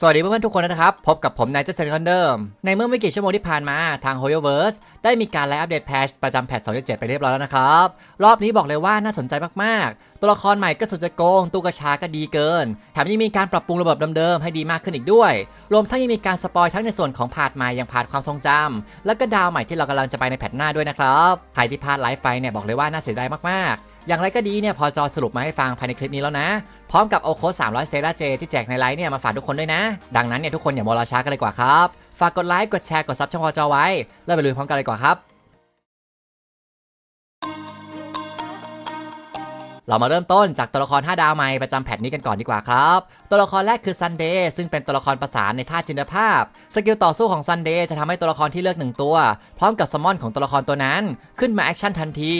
สวัสดีเพื่อนๆทุกคนนะครับ พบกับผมนายเจสันคนเดิม ในเมื่อไม่กี่ชั่วโมงที่ผ่านมาทาง h o y o v e r s e ได้มีการไลฟ์อัปเดตแพชประจำแพท2.7 ไปเรียบร้อยแล้วนะครับ รอบนี้บอกเลยว่าน่าสนใจมากๆ ตัวละครใหม่ก็สุดจะโกงตู้กระชาก็ดีเกิน แถมยังมีการปรับปรุงระบบเดิมๆ ให้ดีมากขึ้นอีกด้วย รวมทั้งยังมีการสปอยทั้งในส่วนของพาร์ทใหม่อย่างพาร์ทความทรงจำและก็ดาวใหม่ที่เรากำลังจะไปในแพทหน้าด้วยนะครับใครที่พลาดไลฟ์ไปเนี่ยบอกเลยว่าน่าเสียดายมากๆอย่างไรก็ดีเนี่ยพอจอสรุปมาให้ฟังภายในคลิปนี้แล้วนะ พร้อมกับเอาโค้ด300เซราเจที่แจกในไลฟ์เนี่ยมาฝากทุกคนด้วยนะ ดังนั้นเนี่ยทุกคนอย่ามัวรอช้ากันเลยกว่าครับ ฝากกดไลค์กดแชร์กดซับช่องพอจอไว้ แล้วไปลุยพร้อมกันเลยกว่าครับ เรามาเริ่มต้นจากตัวละคร 5 ดาวใหม่ประจำแพทนี้กันก่อนดีกว่าครับ ตัวละครแรกคือซันเดย์ซึ่งเป็นตัวละครประสานในท่าจินตภาพ สกิลต่อสู้ของซันเดย์จะทำให้ตัวละครที่เลือกหนึ่งตัว พร้อมกับซัมมอนของตัวละครตัวนั้น ขึ้นมาแอคชั่นทันที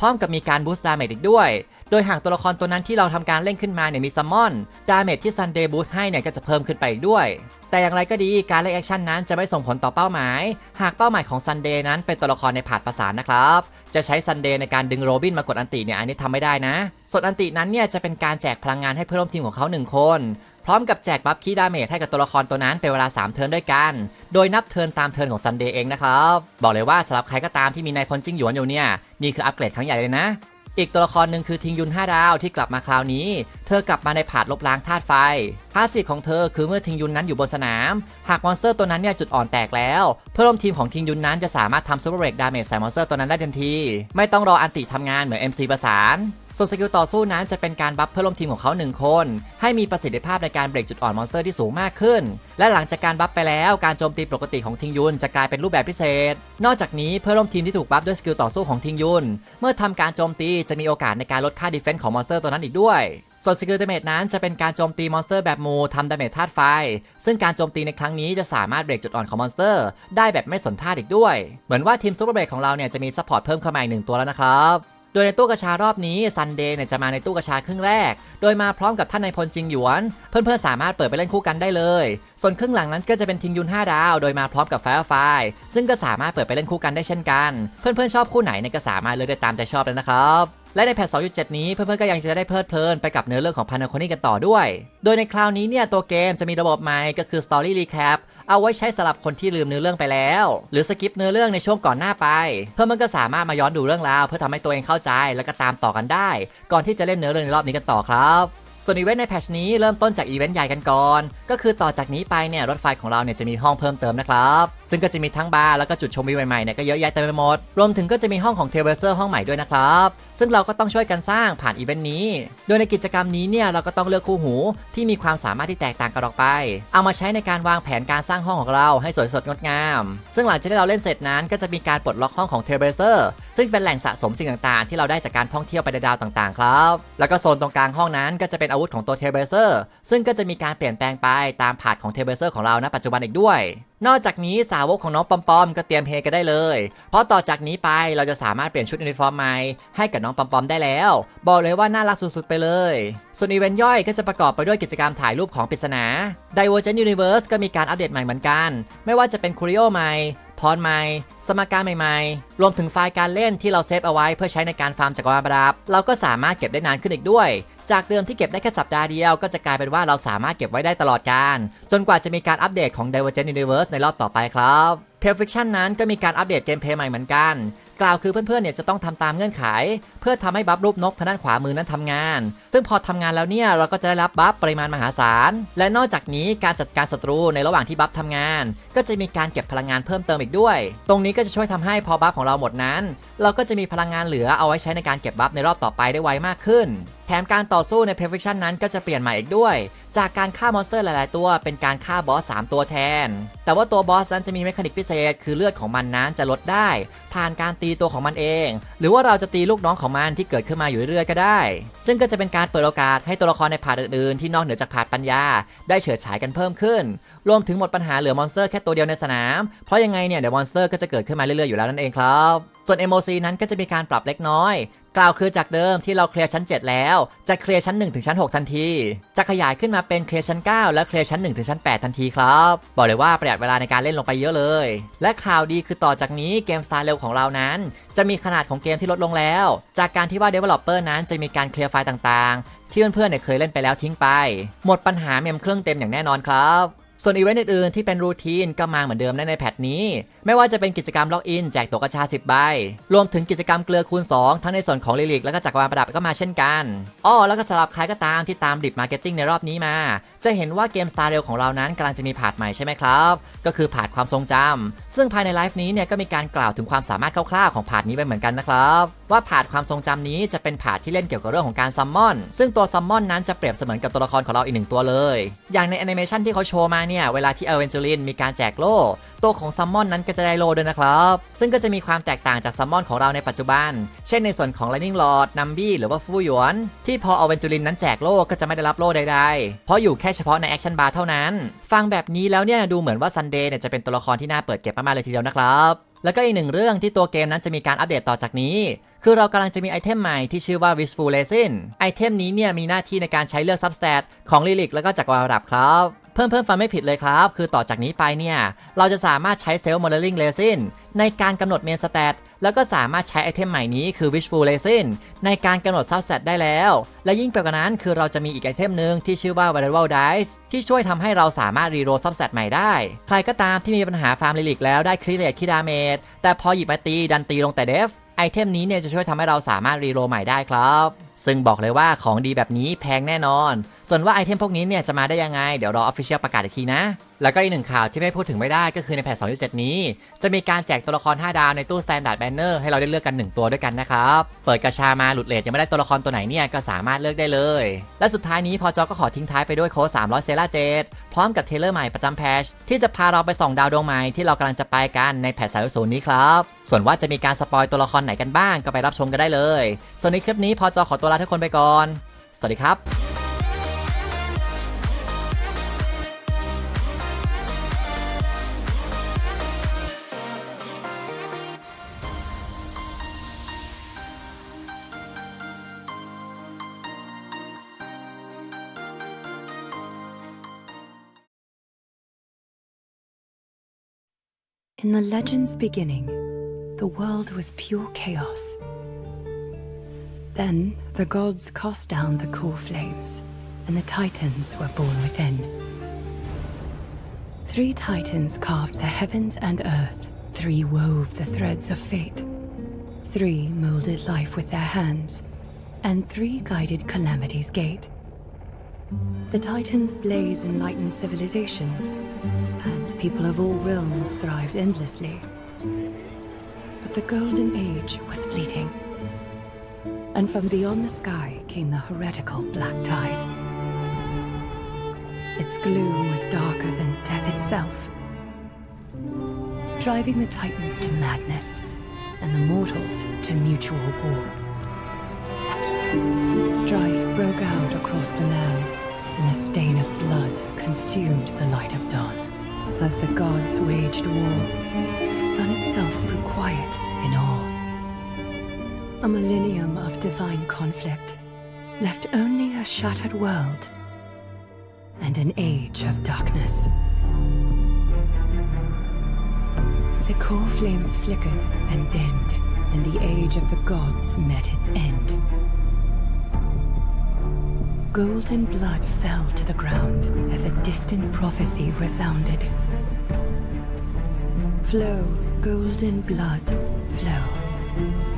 พร้อมกับมีการบูสต์ดาเมจอีกด้วย โดยหากตัวละครตัวนั้นที่เราทำการเล่นขึ้นมาเนี่ยมีซัมมอนดาเมจที่ซันเดย์บูสต์ให้เนี่ยก็จะเพิ่มขึ้นไปอีกด้วย แต่อย่างไรก็ดีการเล่นแอคชั่นนั้นจะไม่ส่งผลต่อเป้าหมาย หากเป้าหมายของซันเดย์นั้นเป็นตัวละครในผาดประสานนะครับ จะใช้ซันเดย์ในการดึงโรบินมากดอันติเนี่ยอันนี้ทำไม่ได้นะ ส่วนอันตินั้นเนี่ยจะเป็นการแจกพลังงานให้เพื่อนร่วมทีมของเขาหนึ่งคน พร้อมกับแจกบัฟคีดาเมจให้กับตัวละครตัวนั้นเป็นเวลา 3 เทิร์นด้วยกัน โดยนับเทิร์นตามเทิร์นของซันเดย์เองนะครับ บอกเลยว่าสำหรับใครก็ตามที่มีนายพลจิ้งหยวนอยู่เนี่ย นี่คืออัปเกรดครั้งใหญ่เลยนะ อีกตัวละครหนึ่งคือทิงยุน 5 ดาวที่กลับมาคราวนี้ เธอกลับมาในผาดลบล้างธาตุไฟพาสซีฟของเธอคือเมื่อทิงยุนนั้นอยู่บนสนาม หากมอนสเตอร์ตัวนั้นเนี่ยจุดอ่อนแตกแล้ว เพื่อนร่วมทีมของทิงยุนนั้นจะสามารถทำซูเปอร์เบรกดาเมจใส่มอนสเตอร์ตัวนั้นได้ทันที ไม่ต้องรออันติทำงานเหมือน MC ประสาน ส่วนสกิลต่อสู้นั้นจะเป็นการบัฟเพื่อนร่วมทีมของเขา 1 คน ให้มีประสิทธิภาพในการเบรกจุดอ่อนมอนสเตอร์ที่สูงมากขึ้น และหลังจากการบัฟไปแล้วการโจมตีปกติของทิงยุนจะกลายเป็นรูปแบบพิเศษ นอกจากนี้เพื่อนร่วมทีมที่ถูกบัฟด้วยสกิลต่อสู้ของทิงยุนเมื่อทำการโจมตีจะมีโอกาสในการลดค่าดีเฟนส์ของมอนสเตอร์ตัวนั้นอีกด้วยส่วนสกิลดาเมจนั้นจะเป็นการโจมตีมอนสเตอร์แบบมูทำดาเมจธาตุไฟ ซึ่งการโจมตีในครั้งนี้จะสามารถเบรกจุดอ่อนของมอนสเตอร์ ได้แบบไม่สนท่าอีกด้วย เหมือนว่าทีมซูเปอร์เบรกของเราเนี่ยจะมีซัพพอร์ตเพิ่มเข้ามาอีกหนึ่งตัวแล้วนะครับ โดยในตู้กระชารอบนี้ซันเดย์เนี่ยจะมาในตู้กระชาครึ่งแรก โดยมาพร้อมกับท่านนายพลจิงหยวน เพื่อนๆสามารถเปิดไปเล่นคู่กันได้เลย ส่วนครึ่งหลังนั้นก็จะเป็นทิงยุน5ดาว โดยมาพร้อมกับไฟร์ไฟซึ่งก็สามารถเปิดไปเล่นคู่กันได้เช่นกัน เพื่อนๆชอบคู่ไหนเนี่ยก็สามารถเลือกได้ตามใจชอบเลยนะครับและในแพท 2.7 นี้เพื่อนๆก็ยังจะได้เพลิดเพลินไปกับเนื้อเรื่องของพานาโคนี่กันต่อด้วย โดยในคราวนี้เนี่ยตัวเกมจะมีระบบใหม่ก็คือ Story Recap เอาไว้ใช้สำหรับคนที่ลืมเนื้อเรื่องไปแล้ว หรือสกิปเนื้อเรื่องในช่วงก่อนหน้าไป เพื่อมันก็สามารถมาย้อนดูเรื่องราว เพื่อทำให้ตัวเองเข้าใจแล้วก็ตามต่อกันได้ ก่อนที่จะเล่นเนื้อเรื่องในรอบนี้กันต่อครับส่วนอีเวนต์ในแพชนี้เริ่มต้นจากอีเวนต์ใหญ่กันก่อน ก็คือต่อจากนี้ไปเนี่ยรถไฟของเราเนี่ยจะมีห้องเพิ่มเติมนะครับซึ่งก็จะมีทั้งบาร์แล้วก็จุดชมวิวใหม่ๆเนี่ยก็เยอะแยะเต็มไปหมด รวมถึงก็จะมีห้องของเทเบเซอร์ห้องใหม่ด้วยนะครับ ซึ่งเราก็ต้องช่วยกันสร้างผ่านอีเวนต์นี้ โดยในกิจกรรมนี้เนี่ยเราก็ต้องเลือกคู่หูที่มีความสามารถที่แตกต่างกันออกไป เอามาใช้ในการวางแผนการสร้างห้องของเราให้สวยสดงดงาม ซึ่งหลังจากที่เราเล่นเสร็จนั้นก็จะมีการปลดล็อกห้องของเทเบเซอร์ซึ่งเป็นแหล่งสะสมสิ่งต่างๆ ที่เราได้จากการท่องเที่ยวไปในดาวต่างๆ ครับ แล้วก็โซนตรงกลางห้องนั้นก็จะเป็นอาวุธของตัวเทเบเซอร์ ซึ่งก็จะมีการเปลี่ยนแปลงไปตามผาดของเทเบเซอร์ของเราณปัจจุบันอีกด้วย นอกจากนี้สาวกของน้องปอมปอมก็เตรียมเฮกันได้เลย เพราะต่อจากนี้ไปเราจะสามารถเปลี่ยนชุดยูนิฟอร์มใหม่ให้กับน้องปอมปอมได้แล้ว บอกเลยว่าน่ารักสุดๆไปเลย ส่วนอีเวนต์ย่อยก็จะประกอบไปด้วยกิจกรรมถ่ายรูปของปริศนา Divergent Universe ก็มีการอัปเดตใหม่เหมือนกัน ไม่ว่าจะเป็นคูริโอใหม่พรใหม่ สมการใหม่ๆ รวมถึงไฟล์การเล่นที่เราเซฟเอาไว้เพื่อใช้ในการฟาร์มจักรวาลประดับ เราก็สามารถเก็บได้นานขึ้นอีกด้วย จากเดิมที่เก็บได้แค่สัปดาห์เดียว ก็จะกลายเป็นว่าเราสามารถเก็บไว้ได้ตลอดกาลจนกว่าจะมีการอัปเดตของ Divergent Universe ในรอบต่อไปครับ Perfection นั้นก็มีการอัปเดตเกมเพลย์ใหม่เหมือนกัน กล่าวคือเพื่อนๆเนี่ยจะต้องทำตามเงื่อนไข เพื่อทำให้บัฟรูปนกทางด้านขวามือนั้นทำงาน ซึ่งพอทำงานแล้วเนี่ยเราก็จะได้รับบัฟปริมาณมหาศาล และนอกจากนี้การจัดการศัตรูในระหว่างที่บัฟทำงาน ก็จะมีการเก็บพลังงานเพิ่มเติมอีกด้วย ตรงนี้ก็จะช่วยทำให้พอบัฟของเราหมดนั้นเราก็จะมีพลังงานเหลือเอาไว้ใช้ในการเก็บบัฟในรอบต่อไปได้ไวมากขึ้น แถมการต่อสู้ใน Perfection นั้นก็จะเปลี่ยนใหม่อีกด้วย จากการฆ่ามอนสเตอร์หลาย ๆ ตัว เป็นการฆ่าบอส 3 ตัวแทน แต่ว่าตัวบอสนั้นจะมีเมคานิกพิเศษ คือเลือดของมันนั้นจะลดได้ ผ่านการตีตัวของมันเอง หรือว่าเราจะตีลูกน้องของมันที่เกิดขึ้นมาอยู่เรื่อย ๆ ก็ได้ ซึ่งก็จะเป็นการเปิดโอกาสให้ตัวละครในผาดอื่น ๆ ที่นอกเหนือจากผาดปัญญา ได้เฉิดฉายกันเพิ่มขึ้น รวมถึงหมดปัญหาเหลือมอนสเตอร์แค่ตัวเดียวในสนาม เพราะยังไงเนี่ยเดี๋ยวมอนสเตอร์ก็จะเกิดขึ้นมาเรื่อย ๆ อยู่แล้วนั่นเองครับ ส่วน MOC นั้นก็จะมีการปรับเล็กน้อย กล่าวคือจากเดิมที่เราเคลียร์ชั้น 7 แล้ว จะเคลียร์ชั้น 1 ถึงชั้น 6 ทันที จะขยายขึ้นมาเป็นเคลียร์ชั้น 9 และเคลียร์ชั้น 1 ถึงชั้น 8 ทันทีครับ บอกเลยว่าประหยัดเวลาในการเล่นลงไปเยอะเลย และข่าวดีคือต่อจากนี้เกมสไตล์เร็วของเรานั้น จะมีขนาดของเกมที่ลดลงแล้ว จากการที่ว่า Developer นั้นจะมีการเคลียร์ไฟล์ต่างๆ ที่เพื่อนๆเนี่ยเคยเล่นไปแล้วทิ้งไป หมดปัญหาเมมเครื่องเต็มอย่างแน่นอนครับส่วนอีเวนต์อื่นๆที่เป็นรูทีนก็มาเหมือนเดิมในแพทนี้ ไม่ว่าจะเป็นกิจกรรมล็อกอินแจกตัวกระชา 10 ใบ รวมถึงกิจกรรมเกลือคูณ 2 ทั้งในส่วนของลิลิกและก็จักรวาลประดับก็มาเช่นกันอ้อแล้วก็สำหรับใครก็ตามที่ตามดิบมาร์เก็ตติ้งในรอบนี้มา จะเห็นว่าเกม Star Rail ของเรานั้นกำลังจะมีผาดใหม่ใช่ไหมครับ ก็คือผาดความทรงจำซึ่งภายในไลฟ์นี้เนี่ยก็มีการกล่าวถึงความสามารถคร่าวๆของผาดนี้ไปเหมือนกันนะครับว่าผาดความทรงจำนี้จะเป็นผาดที่เล่นเกี่ยวกับเรื่องของการซัมมอน ซึ่งตัวซัมมอนนั้นจะเปรียบเสมือนกับตัวละครของเราอีกหนึ่งตัวเลย อย่างในแอนิเมชันที่เขาโชว์มาเนี่ยเวลาที่เอเวนจูลินมีการแจกโล่ตัวของซัมมอนนั้นก็จะได้โลด้วยนะครับ ซึ่งก็จะมีความแตกต่างจากซัมมอนของเราในปัจจุบัน เช่นในส่วนของ Lightning Lord นัมบี้หรือว่าฟูหยวน ที่พอเอาเวนจูลินนั้นแจกโล่ก็จะไม่ได้รับโล่ใดๆ เพราะอยู่แค่เฉพาะในแอคชั่นบาร์เท่านั้น ฟังแบบนี้แล้วเนี่ยดูเหมือนว่าซันเดย์เนี่ยจะเป็นตัวละครที่น่าเปิดเก็บมากๆเลยทีเดียวนะครับแล้วก็อีกหนึ่งเรื่องที่ตัวเกมนั้นจะมีการอัปเดตต่อจากนี้ คือเรากำลังจะมีไอเทมใหม่ที่ชื่อว่า Wishful Resin ไอเทมนี้เนี่ยมีหน้าที่ในการใช้เลือก Substat ของ Lyric แล้วก็จักรวาลระดับครับ เพิ่มเพิ่มฟังไม่ผิดเลยครับ คือต่อจากนี้ไปเนี่ย เราจะสามารถใช้ Self Modeling Resin ในการกำหนด Main Stat แล้วก็สามารถใช้ไอเทมใหม่นี้คือ Wishful Resin ในการกำหนด Substat ได้แล้ว และยิ่งไปกว่านั้นคือเราจะมีอีกไอเทมหนึ่งที่ชื่อว่า Variable Dice ที่ช่วยทำให้เราสามารถรีโร Substat ใหม่ได้ ใครก็ตามที่มีปัญหาฟาร์มลิลิกแล้วได้ครีเ a ตคีดาเมจแต่พอหยิบมาตีดันตีลงแต่เดฟไอเทมนี้เนี่ยจะช่วยทำให้เราสามารถรีโรใหม่ได้ครับ ซึ่งบอกเลยว่าของดีแบบนี้แพงแน่นอน ส่วนว่าไอเทมพวกนี้เนี่ยจะมาได้ยังไง เดี๋ยวรอออฟฟิเชียลประกาศอีกทีนะ แล้วก็อีกหนึ่งข่าวที่ไม่พูดถึงไม่ได้ก็คือในแพท2.7 นี้ จะมีการแจกตัวละคร 5 ดาวในตู้ Standard Banner ให้เราได้เลือกกัน 1 ตัวด้วยกันนะครับ เปิดกระชามาหลุดเลทยังไม่ได้ตัวละครตัวไหนเนี่ยก็สามารถเลือกได้เลย และสุดท้ายนี้พอจอก็ขอทิ้งท้ายไปด้วยโค้ด300เซล่าเจดพร้อมกับเทเลอร์ใหม่ประจำแพชที่จะพาเราไปส่องดาวดวงใหม่ที่เรากำลังจะไปกันในแพท3.0นี้ครับส่วนว่าจะมีการสปอยตัวละครไหนกันบ้างก็ไปรับชมกันได้เลย ส่วนในคลิปนี้พอจอขอตัวลาทุกคนไปก่อน สวัสดีครับ In the legend's beginning, the world was pure chaos. Then the gods cast down the core flames, and the titans were born within. Three titans carved the heavens and earth, three wove the threads of fate, three molded life with their hands, and three guided calamity's gate. The titans' blaze enlightened civilizations, and people of all realms thrived endlessly. But the golden age was fleeting, and from beyond the sky came the heretical black tide. Its gloom was darker than death itself, driving the titans to madness and the mortals to mutual war. Strife broke out across the land, and a stain of blood consumed the light of dawn. As the gods waged war, the sun itself grew quiet in awe. A millennium of divine conflict left only a shattered world and an age of darkness. The core flames flickered and dimmed, and the age of the gods met its end. Golden blood fell to the ground as a distant prophecy resounded. Flow, golden blood, flow.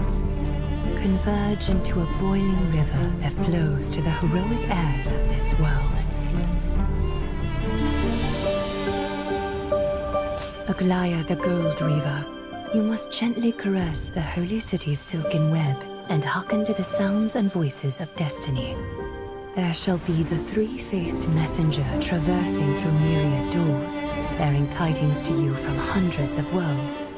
Converge into a boiling river that flows to the heroic heirs of this world. Aglaya the Gold Reaver, you must gently caress the holy city's silken web and hearken to the sounds and voices of destiny. There shall be the three faced messenger traversing through myriad doors, bearing tidings to you from hundreds of worlds.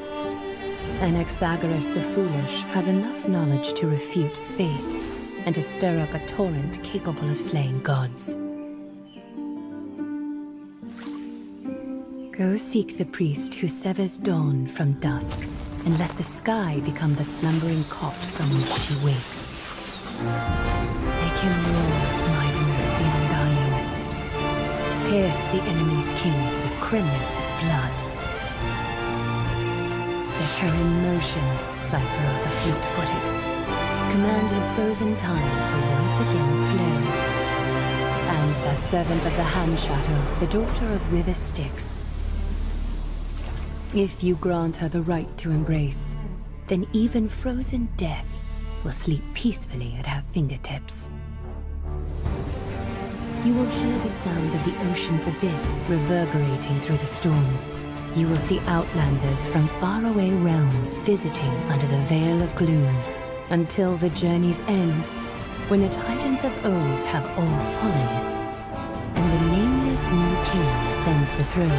Anaxagoras the Foolish has enough knowledge to refute faith and to stir up a torrent capable of slaying gods. Go seek the priest who severs dawn from dusk, and let the sky become the slumbering cot from which she wakes. Make him roar, Mightiness the Undying. Pierce the enemy's king with Kremnos' blood. Set her in motion, Cypher the fleet-footed. Command the frozen time to once again flow. And that servant of the Hand Shadow, the daughter of River Styx. If you grant her the right to embrace, then even frozen death will sleep peacefully at her fingertips. You will hear the sound of the ocean's abyss reverberating through the storm. You will see outlanders from faraway realms visiting under the veil of gloom until the journey's end, when the titans of old have all fallen, and the nameless new king ascends the throne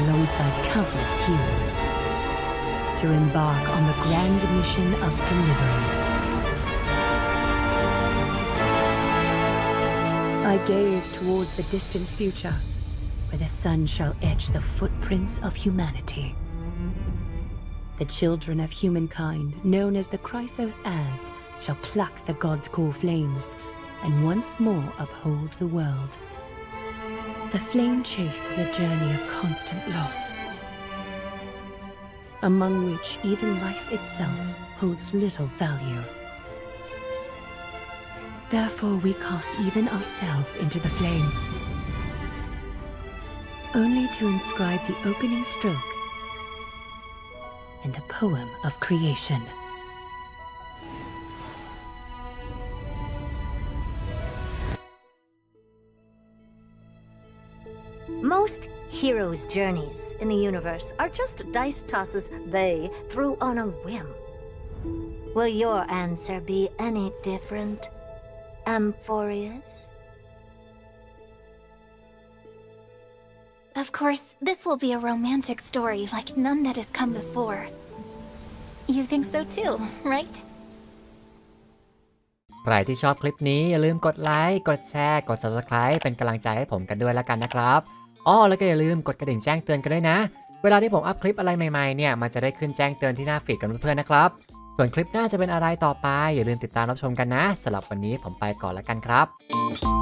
alongside countless heroes to embark on the grand mission of deliverance. I gaze towards the distant future, the sun shall etch the footprints of humanity. The children of humankind, known as the Chrysos As, shall pluck the god's core flames and once more uphold the world. The flame chase is a journey of constant loss, among which even life itself holds little value. Therefore, we cast even ourselves into the flame, only to inscribe the opening stroke in the poem of creation. Most heroes' journeys in the universe are just dice tosses they threw on a whim. Will your answer be any different, Amphorius? Of course, this will be a romantic story like none that has come before. You think so too, right? ใครที่ชอบคลิปนี้อย่าลืมกดไลค์ กดแชร์ กด subscribe เป็นกำลังใจให้ผมกันด้วยแล้วกันนะครับอ้อแล้วก็อย่าลืมกดกระดิ่งแจ้งเตือนกันด้วยนะ เวลาที่ผมอัพคลิปอะไรใหม่ๆเนี่ย มันจะได้ขึ้นแจ้งเตือนที่หน้าฟีดกันเพื่อนๆนะครับ ส่วนคลิปหน้าจะเป็นอะไรต่อไป อย่าลืมติดตามรับชมกันนะสำหรับวันนี้ผมไปก่อนแล้วกันครับ